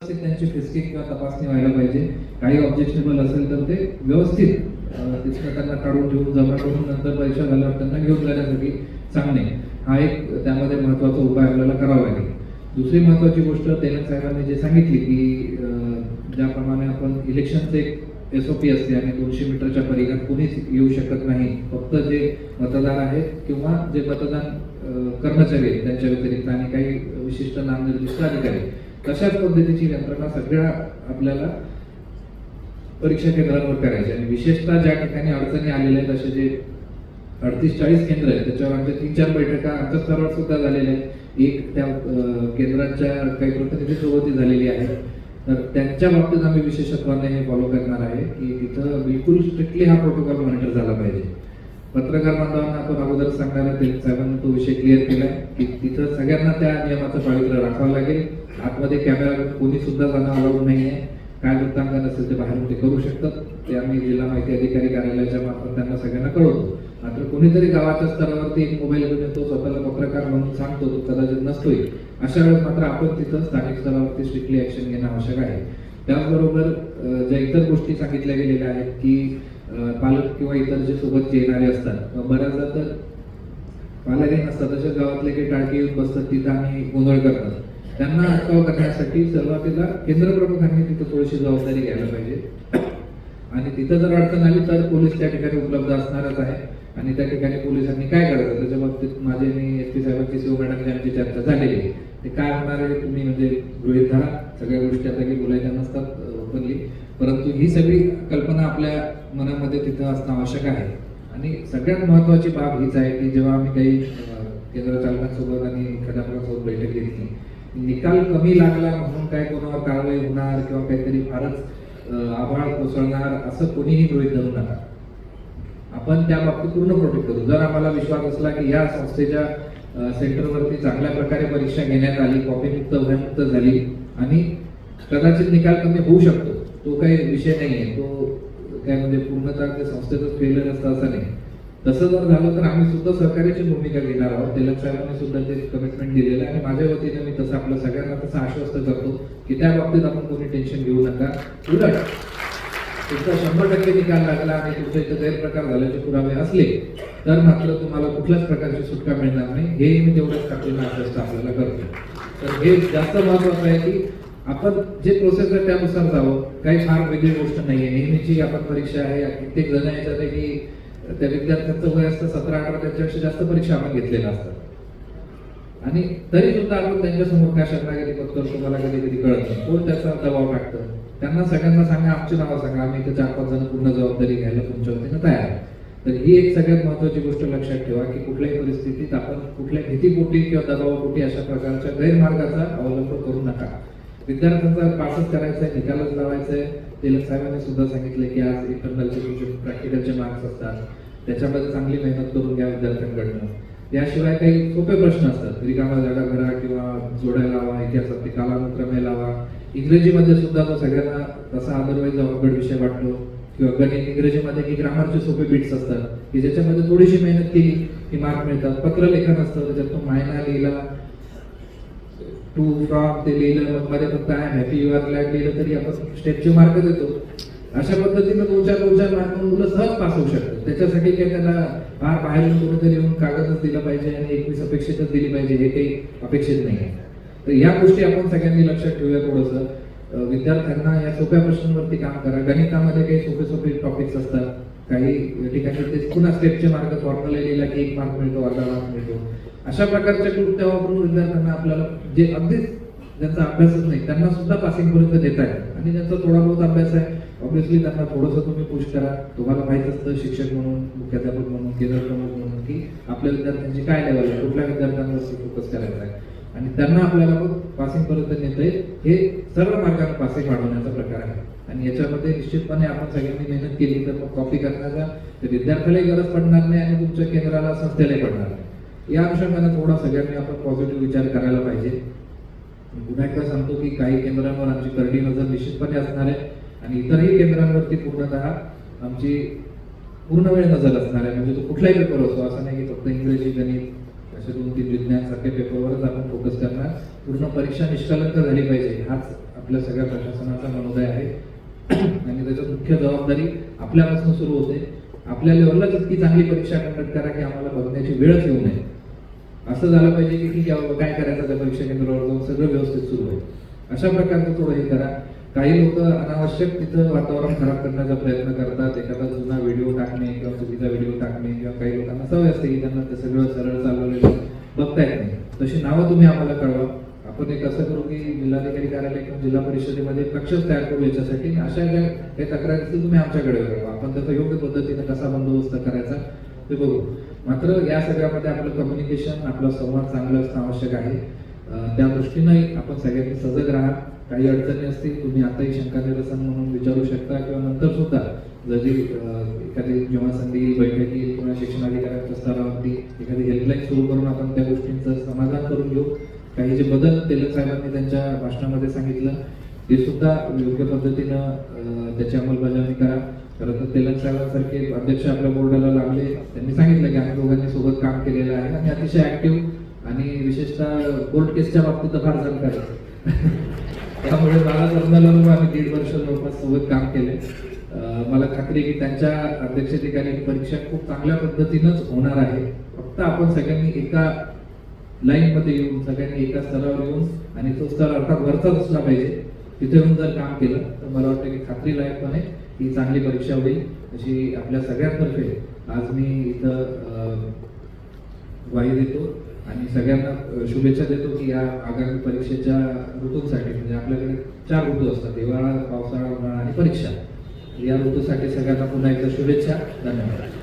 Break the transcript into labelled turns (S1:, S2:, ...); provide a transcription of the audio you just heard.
S1: व्यवस्थित त्यांची फिस्किंग किंवा तपासणी व्हायला पाहिजे. काही ऑब्जेक्शनेबल असेल तर ते व्यवस्थित अं, त्यांना काढून ठेवून जमा करून नंतर परीक्षा झाल्यावर त्यांना घेऊन जाण्यासाठी सांगणे. हा एक त्यामध्ये महत्त्वाचा उपाय आपल्याला करावा लागेल. दुसरी महत्त्वाची गोष्ट तेलंग साहेबांनी जे सांगितली की ज्याप्रमाणे आपण इलेक्शनचे एक एस ओ पी असते आणि दोनशे मीटरच्या परिघात कुणीच येऊ शकत नाही. फक्त जे मतदार आहेत किंवा जे मतदान कर्मचारी आहेत त्यांच्या व्यतिरिक्त आणि काही विशिष्ट नामनिर्दिष्ट अधिकारी. तशाच पद्धतीची यंत्रणा सगळ्या आपल्याला परीक्षा केंद्रांवर करायची आणि विशेषतः ज्या ठिकाणी अडचणी आलेल्या आहेत असे जे अडतीस चाळीस केंद्र आहेत त्याच्यावर आमच्या तीन चार बैठका आमच्या स्तरावर सुद्धा झालेल्या आहेत. एक त्या केंद्राच्या काही प्रतिनिधीसोबतही झालेली आहे. तर त्यांच्या बाबतीत आम्ही विशेषत्वाने हे फॉलो करणार आहे की तिथं बिलकुल स्ट्रिक्टली हा प्रोटोकॉल मॉनिटर झाला पाहिजे. पत्रकार बांधवांना आपण अगोदर सांगायला साहेबांनी तो विषय क्लिअर केला की तिथं सगळ्यांना त्या नियमाचं पावित्र्य राखावं लागेल. आतमध्ये कॅमेरा कोणी सुद्धा जाणं अलाउड नाहीये. काय वृत्तांकन असेल ते बाहेरून ते करू शकतात. ते आम्ही जिल्हा माहिती अधिकारी कार्यालयाच्या मार्फत त्यांना सगळ्यांना कळवतो. मात्र कोणीतरी गावाच्या स्तरावरती एक मोबाईल घेऊन येतो स्वतःला पत्रकार म्हणून सांगतो तो कदाचित नसतोय. अशा वेळेस मात्र आपण तिथं स्थानिक स्तरावरती स्ट्रिक्टली ऍक्शन घेणं आवश्यक आहे. त्याचबरोबर ज्या इतर गोष्टी सांगितल्या गेलेल्या आहेत की पालक किंवा इतर जे सोबत येणारे असतात बऱ्याचदा तर पालकही नसतात. तसेच गावातले काही टाळके येऊन बसतात तिथं आणि गोंधळ करतात त्यांना अटकाव करण्यासाठी सुरुवातीला केंद्र प्रमुखांनी तिथं थोडीशी जबाबदारी घ्यायला पाहिजे. आणि तिथं जर अडचण आली तर पोलीस त्या ठिकाणी उपलब्ध असणारच आहे. आणि त्या ठिकाणी पोलिसांनी काय करायचं? त्याच्या बाबतीत माझे आणि एस पी साहेबांची शिव मॅडमची आमची चर्चा झालेली आहे. ते काय होणार आहे तुम्ही म्हणजे गृहित धरा. सगळ्या गोष्टी आता काही बोलायच्या नसतात वापरली परंतु ही सगळी कल्पना आपल्या मनामध्ये तिथं असणं आवश्यक आहे. आणि सगळ्यात महत्वाची बाब हीच आहे की जेव्हा आम्ही काही केंद्र चालकांसोबत आणि खडापणासोबत बैठक घेतली निकाल कमी लागला म्हणून काय कोणावर कारवाई होणार किंवा काहीतरी फारच आभाळ कोसळणार असं कोणीही गृहित धरू नका. आपण त्या बाबतीत पूर्ण प्रोटेक्ट करू. जर आम्हाला विश्वास असला की या संस्थेच्या सेंटरवरती चांगल्या प्रकारे परीक्षा घेण्यात आली कॉपीमुक्त भयमुक्त झाली आणि कदाचित निकाल कमी होऊ शकतो तो काही विषय नाही आहे तो काय म्हणजे पूर्णतः त्या संस्थेतच फेलर असतं असं नाही तसं जर झालं तर आम्ही सुद्धा सहकार्याची भूमिका घेणार आहोत. तेलंग साहेबांनी सुद्धा ते कमिटमेंट दिलेलं आहे. आणि माझ्या वतीने मी तसं आपल्या सगळ्यांना तसं आश्वस्त करतो की त्या बाबतीत आपण कोणी टेन्शन घेऊ नका. उलट तुमचा शंभर टक्के निकाल लागला आणि तुमच्या इथं गैरप्रकार झाल्याचे पुरावे असले तर मात्र तुम्हाला कुठल्याच प्रकारची सुटका मिळणार नाही. हे मी तेवढ्याच खात्रीनं आश्वस्त आपल्याला करतो. तर हे जास्त महत्वाचं आहे की आपण जे प्रोसेस आहे त्यानुसार जावं. काही फार वेगळी गोष्ट नाहीये. नेहमीची आपण परीक्षा आहे. कित्येक जण याच्यात तर त्या विद्यार्थ्यांचं वय असतं सतरा अठरा त्यांच्यापेक्षा जास्त परीक्षा आपण घेतलेल्या असतात. आणि तरी सुद्धा आपण त्यांच्यासमोर काय काय कधी करतो तुम्हाला कधी कधी कळत नाही. कोण त्याचा दबाव टाकतं? त्यांना सगळ्यांना सांगा आमची नावं सांगा. आम्ही इथे चार पाच जण पूर्ण जबाबदारी घ्यायला तुमच्या वतीनं तयार तर ही एक सगळ्यात महत्वाची गोष्ट लक्षात ठेवा की कुठल्याही परिस्थितीत आपण कुठल्या भीतीपोटी किंवा दबावापोटी अशा प्रकारच्या गैरमार्गाचा अवलंब करू नका. विद्यार्थ्यांचा पासच करायचा आहे निकालच लावायचा आहे तेलंग साहेबांनी सुद्धा सांगितले की आज इंटरनलचे तुमचे प्रॅक्टिकलचे मार्क्स असतात. त्याच्यामध्ये चांगली मेहनत करून घ्या विद्यार्थ्यांकडनं. याशिवाय काही सोपे प्रश्न असतात. रिकामा जागा भरा किंवा जोड्या लावा इतिहासात कालानुक्रमे लावा. इंग्रजीमध्ये सुद्धा तो सगळ्यांना तसा अदरवाईज अवघड विषय वाटतो. किंवा गणित इंग्रजीमध्ये की ग्रामरचे सोपे बिट्स असतात. की ज्याच्यामध्ये थोडीशी मेहनत केली की मार्क मिळतात. पत्रलेखन असतं त्याच्यात तो मायना लिहिला टू फ्रॉम ते लिहिलं मध्ये फक्त I happy you are glad लिहिलं तरी आपण स्टेपचे मार्क देतो. अशा पद्धतीनं दोन चार दोन चार मार्क मुलं सहज पास होऊ शकतात. त्याच्यासाठी काही त्यांना फार बाहेरून कुठेतरी येऊन कागदच दिला पाहिजे आणि एकवीस अपेक्षितच दिली पाहिजे हे काही अपेक्षित नाही आहे. तर या गोष्टी आपण सगळ्यांनी लक्षात ठेवूया थोडंसं. विद्यार्थ्यांना या सोप्या प्रश्नांवरती काम करा. गणितामध्ये काही सोपे सोपे टॉपिक्स असतात. काही ठिकाणी ते पुन्हा स्टेपचे मार्क फॉर्म्युला लिहिला की एक मार्क मिळतो अर्धा मार्क मिळतो. अशा प्रकारच्या कृत्या वापरून विद्यार्थ्यांना आपल्याला जे अगदीच ज्यांचा अभ्यासच नाही त्यांना सुद्धा पासिंग पर्यंत देत आहे. आणि ज्यांचा थोडा बहुत अभ्यास आहे ऑब्व्हियसली त्यांना थोडंसं तुम्ही पुश करा. तुम्हाला माहीत असतं शिक्षक म्हणून मुख्याध्यापक म्हणून केंद्र प्रमुख म्हणून की आपल्या विद्यार्थ्यांची काय लेवल आहे कुठल्या विद्यार्थ्यांवरती फोकस करायचा आहे. आणि त्यांना आपल्याला मग पासिंग पर्यंत नेता येईल. हे सर्व मार्गाने पासिंग वाढवण्याचा प्रकार आहे. आणि याच्यामध्ये निश्चितपणे आपण सगळ्यांनी मेहनत केली तर मग कॉपी करण्याचा विद्यार्थ्यालाही गरज पडणार नाही आणि तुमच्या केंद्राला संस्थेलाही पडणार नाही. या अनुषंगाने थोडा सगळ्यांनी आपण पॉझिटिव्ह विचार करायला पाहिजे. पुन्हा एकदा सांगतो की काही केंद्रांवर आमची करडी नजर निश्चितपणे असणार आहे आणि इतरही केंद्रांवरती पूर्णतः आमची पूर्ण वेळ नजर असणार आहे. म्हणजे तो कुठलाही पेपर असतो असं नाही की फक्त इंग्रजी गणित असे दोन तीन विज्ञान सारख्या पेपरवरच आपण फोकस करणार. पूर्ण परीक्षा निष्कलंक झाली पाहिजे हाच आपल्या सगळ्या प्रशासनाचा मनोदय आहे. आणि त्याच्यात मुख्य जबाबदारी आपल्यापासून सुरू होते. आपल्या लेवलला इतकी चांगली परीक्षा कंडक्ट करा की आम्हाला बघण्याची वेळच येऊ नये. असं झालं पाहिजे की ठीक आहे काय करायचं त्या परीक्षा केंद्रावर जाऊन सगळं व्यवस्थित सुरू होईल. अशा प्रकारचं थोडं हे करा. काही लोक अनावश्यक तिथं वातावरण खराब करण्याचा प्रयत्न करतात. एखादा जुना व्हिडिओ टाकणे किंवा चुकीचा व्हिडिओ टाकणे किंवा काही लोकांना सवय असते की त्यांना ते सगळं सरळ चालवलेलं बघता येत नाही. तशी नावं तुम्ही आम्हाला कळवा. आपण एक असं करू की जिल्हाधिकारी कार्यालय किंवा जिल्हा परिषदेमध्ये कक्षच तयार करू याच्यासाठी अशा ज्या काही तक्रारी तुम्ही आमच्याकडे कळवा आपण त्याचा योग्य पद्धतीने कसा बंदोबस्त करायचा ते बघू. मात्र या सगळ्यामध्ये आपलं कम्युनिकेशन आपला संवाद चांगलं असणं आवश्यक आहे. त्या दृष्टीनंही आपण सगळ्यांनी सजग राहा. काही अडचणी असतील तुम्ही आताही शंका निरसन म्हणून विचारू शकता किंवा नंतर सुद्धा जरी एखादी जेव्हा संधी येईल, बैठक येईल किंवा शिक्षणाधिकाऱ्यांच्या स्तरावरती एखादी हेल्पलाईन सुरू करून आपण त्या गोष्टींचं समाधान करून घेऊ. काही जे बदल तेलंग साहेबांनी त्यांच्या भाषणामध्ये सांगितलं ते सुद्धा योग्य पद्धतीनं त्याची अंमलबजावणी करा. खरं तर तेलंग अध्यक्ष आपल्या बोर्डाला लागले त्यांनी सांगितलं की आम्ही दोघांनी सोबत काम केलेलं आहे आणि अतिशय ऍक्टिव्ह आणि विशेषतः कोर्ट केसच्या बाबतीत तर फार जाणकार त्यामुळे मला जन्माला आम्ही दीड वर्ष जवळपास सोबत काम केले मला खात्री की त्यांच्या अध्यक्षतेखाली परीक्षा खूप चांगल्या पद्धतीनंच होणार आहे. फक्त आपण सगळ्यांनी एका लाईन मध्ये येऊन सगळ्यांनी एका स्तरावर येऊन आणि तो स्तर अर्थात वरचाच असला पाहिजे तिथे येऊन जर काम केलं तर मला वाटतं की खात्रीलायकपणे ही चांगली परीक्षा होईल अशी आपल्या सगळ्यांतर्फे आज मी इथं ग्वाही देतो आणि सगळ्यांना शुभेच्छा देतो की या आगामी परीक्षेच्या ऋतूंसाठी म्हणजे आपल्याकडे चार ऋतू असतात हिवाळा पावसाळा उन्हाळा आणि परीक्षा. या ऋतूसाठी सगळ्यांना पुन्हा एकदा शुभेच्छा. धन्यवाद.